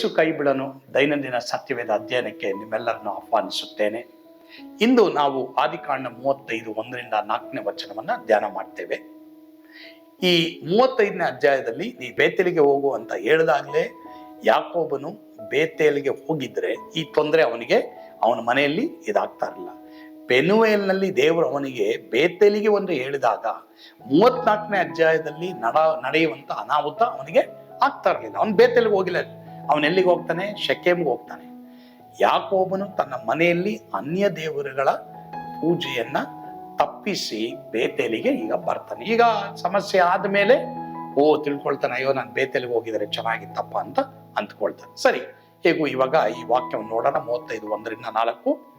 ಯೇಸು ಕೈಬಿಡನು ದೈನಂದಿನ ಸತ್ಯವೇದ ಅಧ್ಯಯನಕ್ಕೆ ನಿಮ್ಮೆಲ್ಲರನ್ನು ಆಹ್ವಾನಿಸುತ್ತೇನೆ. ಇಂದು ನಾವು ಆದಿಕಾಂಡ ಮೂವತ್ತೈದು ಒಂದರಿಂದ ನಾಲ್ಕನೇ ವಚನವನ್ನ ಧ್ಯಾನ ಮಾಡ್ತೇವೆ. ಈ ಮೂವತ್ತೈದನೇ ಅಧ್ಯಾಯದಲ್ಲಿ ನೀ ಬೇತೇಲಿಗೆ ಹೋಗು ಅಂತ ಹೇಳಿದಾಗಲೇ ಯಾಕೋಬನು ಬೇತೇಲಿಗೆ ಹೋಗಿದ್ರೆ ಈ ತೊಂದರೆ ಅವನಿಗೆ, ಅವನ ಮನೆಯಲ್ಲಿ ಇದಾಗ್ತಾ ಇರಲಿಲ್ಲ. ಪೆನುವೇಲ್ನಲ್ಲಿ ದೇವರು ಅವನಿಗೆ ಬೇತೇಲಿಗೆ ಒಂದು ಹೇಳಿದಾಗ ಮೂವತ್ನಾಲ್ಕನೇ ಅಧ್ಯಾಯದಲ್ಲಿ ನಡ ನಡೆಯುವಂತ ಅನಾಹುತ ಅವನಿಗೆ ಆಗ್ತಾ ಇರಲಿಲ್ಲ. ಅವನು ಬೇತೇಲಿಗೆ ಹೋಗಿಲ್ಲ. ಅವನು ಎಲ್ಲಿಗೆ ಹೋಗ್ತಾನೆ? ಶೆಕೆಮ್ಗೆ ಹೋಗ್ತಾನೆ. ಯಾಕೋಬನು ತನ್ನ ಮನೆಯಲ್ಲಿ ಅನ್ಯ ದೇವರುಗಳ ಪೂಜೆಯನ್ನ ತಪ್ಪಿಸಿ ಬೇತೇಲಿಗೆ ಈಗ ಬರ್ತಾನೆ. ಈಗ ಸಮಸ್ಯೆ ಆದ್ಮೇಲೆ ಓ, ತಿಳ್ಕೊಳ್ತಾನೆ, ಅಯ್ಯೋ, ನಾನು ಬೇತೇಲಿಗೆ ಹೋಗಿದರೆ ಚೆನ್ನಾಗಿತ್ತಪ್ಪ ಅಂತ ಅಂದ್ಕೊಳ್ತಾನೆ. ಸರಿ, ಹೇಗೂ ಇವಾಗ ಈ ವಾಕ್ಯವನ್ನು ನೋಡೋಣ. ಮೂವತ್ತೈದು, ಒಂದರಿಂದ ನಾಲ್ಕು.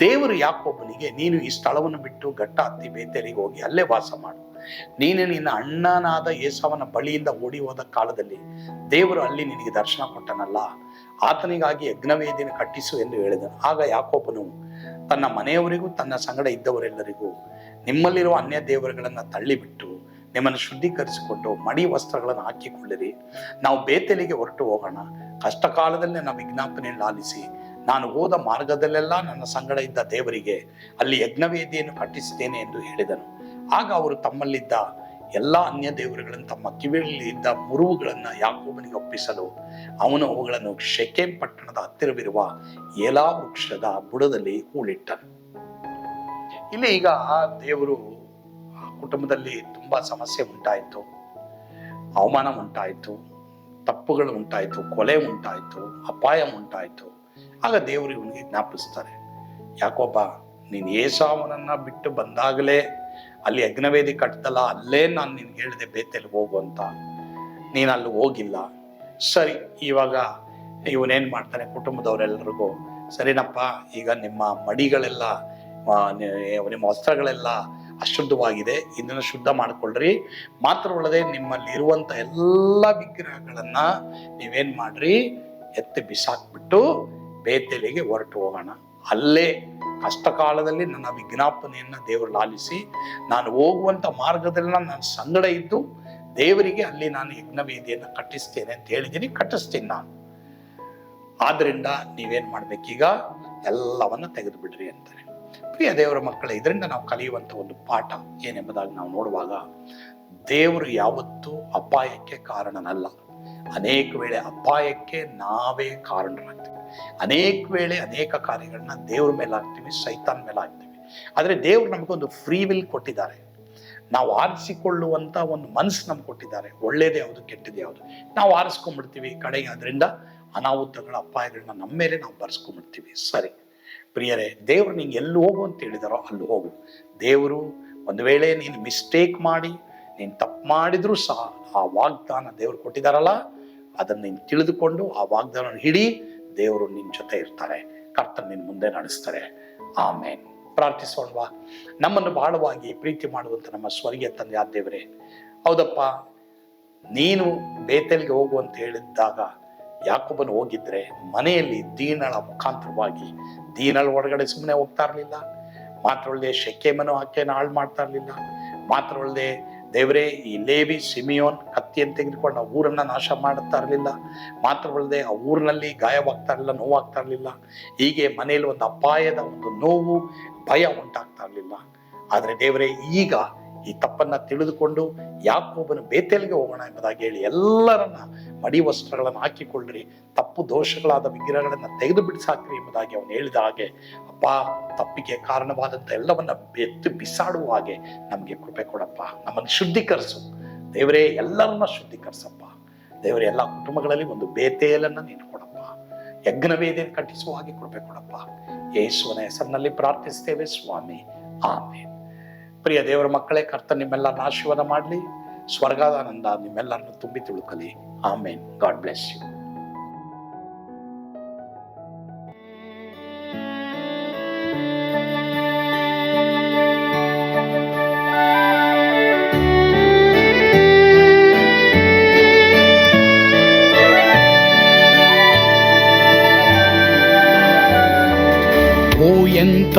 ದೇವರು ಯಾಕೊಬ್ಬನಿಗೆ ನೀನು ಈ ಸ್ಥಳವನ್ನು ಬಿಟ್ಟು ಘಟ್ಟ ಹತ್ತಿ ಬೇತೇರಿಗೆ ಹೋಗಿ, ಅಲ್ಲೇ ವಾಸ ಮಾಡು. ನೀನು ನಿನ್ನ ಅಣ್ಣನಾದ ಏಸವನ ಬಳಿಯಿಂದ ಓಡಿ ಹೋದ ಕಾಲದಲ್ಲಿ ದೇವರು ಅಲ್ಲಿ ನಿನಗೆ ದರ್ಶನ ಕೊಟ್ಟನಲ್ಲ. ಆತನಿಗಾಗಿ ಯಜ್ಞವೇದಿನ ಕಟ್ಟಿಸು ಎಂದು ಹೇಳಿದನು. ಆಗ ಯಾಕೋಬನು ತನ್ನ ಮನೆಯವರಿಗೂ ತನ್ನ ಸಂಗಡ ಇದ್ದವರೆಲ್ಲರಿಗೂ ನಿಮ್ಮಲ್ಲಿರುವ ಅನ್ಯ ದೇವರುಗಳನ್ನ ತಳ್ಳಿಬಿಟ್ಟು ನಿಮ್ಮನ್ನು ಶುದ್ಧೀಕರಿಸಿಕೊಂಡು ಮಡಿ ವಸ್ತ್ರಗಳನ್ನು ಹಾಕಿಕೊಳ್ಳಿರಿ. ನಾವು ಬೇತಲಿಗೆ ಹೊರಟು ಹೋಗೋಣ. ಕಷ್ಟ ಕಾಲದಲ್ಲಿ ನಮ್ಮ ವಿಜ್ಞಾಪನೆಯನ್ನು ಆಲಿಸಿ ನಾನು ಹೋದ ಮಾರ್ಗದಲ್ಲೆಲ್ಲ ನನ್ನ ಸಂಗಡ ಇದ್ದ ದೇವರಿಗೆ ಅಲ್ಲಿ ಯಜ್ಞವೇದಿಯನ್ನು ಕಟ್ಟಿಸಿದ್ದೇನೆ ಎಂದು ಹೇಳಿದನು. ಆಗ ಅವರು ತಮ್ಮಲ್ಲಿದ್ದ ಎಲ್ಲ ಅನ್ಯ ದೇವರುಗಳನ್ನು ತಮ್ಮ ಕಿವಿಯಲ್ಲಿ ಇದ್ದ ಮುರುವುಗಳನ್ನು ಯಾಕೋಬನಿಗೆ ಒಪ್ಪಿಸಲು ಅವನು ಅವುಗಳನ್ನು ಶೆಕೆಂ ಪಟ್ಟಣದ ಹತ್ತಿರವಿರುವ ಏಲಾ ವೃಕ್ಷದ ಬುಡದಲ್ಲಿ ಹೂಳಿಟ್ಟನು. ಇಲ್ಲಿ ಈಗ ಆ ದೇವರು ಆ ಕುಟುಂಬದಲ್ಲಿ ತುಂಬಾ ಸಮಸ್ಯೆ ಉಂಟಾಯಿತು. ಅವಮಾನ ಉಂಟಾಯಿತು. ತಪ್ಪುಗಳು ಉಂಟಾಯಿತು. ಕೊಲೆ ಉಂಟಾಯಿತು. ಅಪಾಯ ಉಂಟಾಯಿತು. ಆಗ ದೇವರು ಇವನಿಗೆ ಜ್ಞಾಪಿಸ್ತಾರೆ ಯಾಕೋಬ್ಬ, ನೀನು ಏಸಾವನನ್ನ ಬಿಟ್ಟು ಬಂದಾಗಲೇ ಅಲ್ಲಿ ಯಜ್ಞವೇದಿ ಕಟ್ತಲ್ಲ ಅಲ್ಲೇ ನಾನು ನಿನ್ಗೆ ಹೇಳಿದೆ ಬೇತೆಲ್ಲಿ ಹೋಗು ಅಂತ. ನೀನು ಅಲ್ಲಿ ಹೋಗಿಲ್ಲ. ಸರಿ, ಇವಾಗ ಇವನೇನು ಮಾಡ್ತಾನೆ ಕುಟುಂಬದವರೆಲ್ಲರಿಗೂ ಸರಿನಪ್ಪ, ಈಗ ನಿಮ್ಮ ಮಡಿಗಳೆಲ್ಲ ನಿಮ್ಮ ವಸ್ತ್ರಗಳೆಲ್ಲ ಅಶುದ್ಧವಾಗಿದೆ, ಇದನ್ನು ಶುದ್ಧ ಮಾಡ್ಕೊಳ್ರಿ. ಮಾತ್ರವಲ್ಲದೆ ನಿಮ್ಮಲ್ಲಿ ಇರುವಂಥ ಎಲ್ಲ ವಿಗ್ರಹಗಳನ್ನು ನೀವೇನು ಮಾಡ್ರಿ, ಎತ್ತಿ ಬಿಸಾಕ್ಬಿಟ್ಟು ಬೇತೆಲಿಗೆ ಹೊರಟು ಹೋಗೋಣ. ಅಲ್ಲೇ ಕಷ್ಟಕಾಲದಲ್ಲಿ ನನ್ನ ವಿಜ್ಞಾಪನೆಯನ್ನು ದೇವರು ಲಾಲಿಸಿ ನಾನು ಹೋಗುವಂತ ಮಾರ್ಗದಲ್ಲಿ ನಾನು ಸಂಗಡ ಇದ್ದು ದೇವರಿಗೆ ಅಲ್ಲಿ ನಾನು ಯಜ್ಞವೇದಿಯನ್ನು ಕಟ್ಟಿಸ್ತೇನೆ ಅಂತ ಹೇಳಿದ್ದೀನಿ, ಕಟ್ಟಿಸ್ತೀನಿ ನಾನು. ಆದ್ರಿಂದ ನೀವೇನು ಮಾಡ್ಬೇಕೀಗ? ಎಲ್ಲವನ್ನ ತೆಗೆದು ಬಿಡ್ರಿ ಅಂತಾರೆ. ಪ್ರಿಯ ದೇವರ ಮಕ್ಕಳ, ಇದರಿಂದ ನಾವು ಕಲಿಯುವಂಥ ಒಂದು ಪಾಠ ಏನೆಂಬುದಾಗಿ ನಾವು ನೋಡುವಾಗ ದೇವರು ಯಾವತ್ತೂ ಅಪಾಯಕ್ಕೆ ಕಾರಣನಲ್ಲ. ಅನೇಕ ವೇಳೆ ಅಪಾಯಕ್ಕೆ ನಾವೇ ಕಾರಣರಾಗ್ತೀವಿ. ಅನೇಕ ವೇಳೆ ಅನೇಕ ಕಾರ್ಯಗಳನ್ನ ದೇವ್ರ ಮೇಲೆ ಹಾಕ್ತೀವಿ ಸೈತಾನ್ ಮೇಲೆ ಹಾಕ್ತೀವಿ ಆದರೆ ದೇವ್ರು ನಮಗೊಂದು ಫ್ರೀ ವಿಲ್ ಕೊಟ್ಟಿದ್ದಾರೆ. ನಾವು ಆರಿಸಿಕೊಳ್ಳುವಂಥ ಒಂದು ಮನಸ್ಸು ನಮ್ಗೆ ಕೊಟ್ಟಿದ್ದಾರೆ. ಒಳ್ಳೇದೇ ಯಾವುದು, ಕೆಟ್ಟದ್ದು ಯಾವುದು? ನಾವು ಆರಿಸ್ಕೊಂಡ್ಬಿಡ್ತೀವಿ ಕಡೆಗೆ ಅದರಿಂದ ಅನಾಹುತಗಳ, ಅಪಾಯಗಳನ್ನ ನಮ್ಮ ಮೇಲೆ ನಾವು ಬರ್ಸ್ಕೊಂಡ್ಬಿಡ್ತೀವಿ. ಸರಿ. ಪ್ರಿಯರೇ, ದೇವ್ರು ನಿಂಗೆ ಎಲ್ಲಿ ಹೋಗು ಅಂತ ಹೇಳಿದಾರೋ ಅಲ್ಲಿ ಹೋಗು. ದೇವರು ಒಂದು ವೇಳೆ ನೀನು ಮಿಸ್ಟೇಕ್ ಮಾಡಿ, ನೀನು ತಪ್ಪು ಮಾಡಿದ್ರೂ ಸಹ ಆ ವಾಗ್ದಾನ ದೇವ್ರು ಕೊಟ್ಟಿದಾರಲ್ಲ ಅದನ್ನು ನೀನು ತಿಳಿದುಕೊಂಡು ಆ ವಾಗ್ದಾನ ಹಿಡಿ ದೇವರು ನಿನ್ನ ಜೊತೆ ಇರ್ತಾರೆ. ಕರ್ತನ್ ನಿನ್ನ ಮುಂದೆ ನಡೆಸ್ತಾರೆ. ಆಮೇನ್. ಪ್ರಾರ್ಥಿಸೋಣವಾ ನಮ್ಮನ್ನು ಬಹಳವಾಗಿ ಪ್ರೀತಿ ಮಾಡುವಂತ ನಮ್ಮ ಸ್ವರ್ಗೀಯ ತಂದೆ ದೇವರೇ, ಹೌದಪ್ಪ. ನೀನು ಬೇತಲ್ಗೆ ಹೋಗು ಅಂತ ಹೇಳಿದ್ದಾಗ ಯಾಕೊಬ್ಬನು ಹೋಗಿದ್ರೆ ಮನೆಯಲ್ಲಿ ದೀನಳ ಮುಖಾಂತರವಾಗಿ, ದೀನಳ ಒಳಗಡೆ ಸುಮ್ಮನೆ ಹೋಗ್ತಾ ಇರಲಿಲ್ಲ. ಮಾತ್ರ ಒಳ್ಳೆ ಶೆಕೆಮನು ಹಾಕೇನ ಹಾಳು ಮಾಡ್ತಾ ಇರಲಿಲ್ಲ. ಮಾತ್ರ ಒಳ್ಳೆ ದೇವರೇ, ಈ ಲೇವಿ, ಸಿಮಿಯೋನ್ ಕತ್ತಿಯನ್ನು ತೆಗೆದುಕೊಂಡು ಆ ಊರನ್ನು ನಾಶ ಮಾಡುತ್ತಾ ಇರಲಿಲ್ಲ. ಮಾತ್ರವಲ್ಲದೆ ಆ ಊರಿನಲ್ಲಿ ಗಾಯವಾಗ್ತಾ ಇರಲಿಲ್ಲ, ನೋವಾಗ್ತಾ ಇರಲಿಲ್ಲ. ಹೀಗೆ ಮನೆಯಲ್ಲಿ ಒಂದು ಅಪಾಯದ ಒಂದು ನೋವು, ಭಯ ಉಂಟಾಗ್ತಾ ಇರಲಿಲ್ಲ. ಆದರೆ ದೇವರೇ, ಈಗ ಈ ತಪ್ಪನ್ನ ತಿಳಿದುಕೊಂಡು ಯಾಕೊಬ್ಬನು ಬೇತೇಲಿಗೆ ಹೋಗೋಣ ಎಂಬುದಾಗಿ ಹೇಳಿ ಎಲ್ಲರನ್ನ ಮಡಿ ವಸ್ತ್ರಗಳನ್ನು ಹಾಕಿಕೊಳ್ಳ್ರಿ. ತಪ್ಪು ದೋಷಗಳಾದ ವಿಗ್ರಹಗಳನ್ನು ತೆಗೆದು ಬಿಡಿಸಾಕ್ರಿ ಎಂಬುದಾಗಿ ಅವನು ಹೇಳಿದ ಹಾಗೆ ಅಪ್ಪ ತಪ್ಪಿಗೆ ಕಾರಣವಾದಂಥ ಎಲ್ಲವನ್ನ ಎತ್ತು ಬಿಸಾಡುವ ಹಾಗೆ ನಮಗೆ ಕೃಪೆ ಕೊಡಪ್ಪ. ನಮ್ಮನ್ನು ಶುದ್ಧೀಕರಿಸು. ದೇವರೇ, ಎಲ್ಲರನ್ನ ಶುದ್ಧೀಕರಿಸಪ್ಪ. ದೇವರೇ, ಎಲ್ಲ ಕುಟುಂಬಗಳಲ್ಲಿ ಒಂದು ಬೇತೇಲನ್ನು ನೀನು ಕೊಡಪ್ಪ. ಯಜ್ಞವೇದಿಯನ್ನು ಕಟ್ಟಿಸುವ ಹಾಗೆ ಕೃಪೆ ಕೊಡಪ್ಪ. ಯೇಸುವನ ಹೆಸರಿನಲ್ಲಿ ಪ್ರಾರ್ಥಿಸ್ತೇವೆ ಸ್ವಾಮಿ. ಆಮೇಲೆ ಪ್ರಿಯ ದೇವರ ಮಕ್ಕಳೇ ಕರ್ತ ನಿಮ್ಮೆಲ್ಲರನ್ನ ಆಶೀರ್ವಾದ ಮಾಡಲಿ, ಸ್ವರ್ಗಾದಾನಂದ ನಿಮ್ಮೆಲ್ಲರನ್ನು ತುಂಬಿ ತುಳುಕಲಿ. ಆಮೇನ್. God bless you. ಎಂತ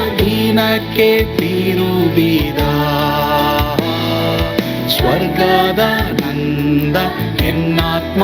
ದಿನಕ್ಕೆ ತಿರುಬಿದ ಸ್ವರ್ಗದ ನಂದ ಎನ್ನಾತ್ಮ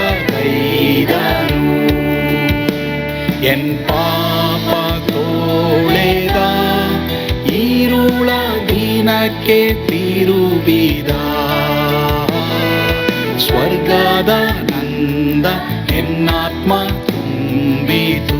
ದಿನಕ್ಕೆ ತಿರುಬಿದ ಸ್ವರ್ಗದ ನಂದ ಎನ್ನಾತ್ಮ ತುಂಬಿತು.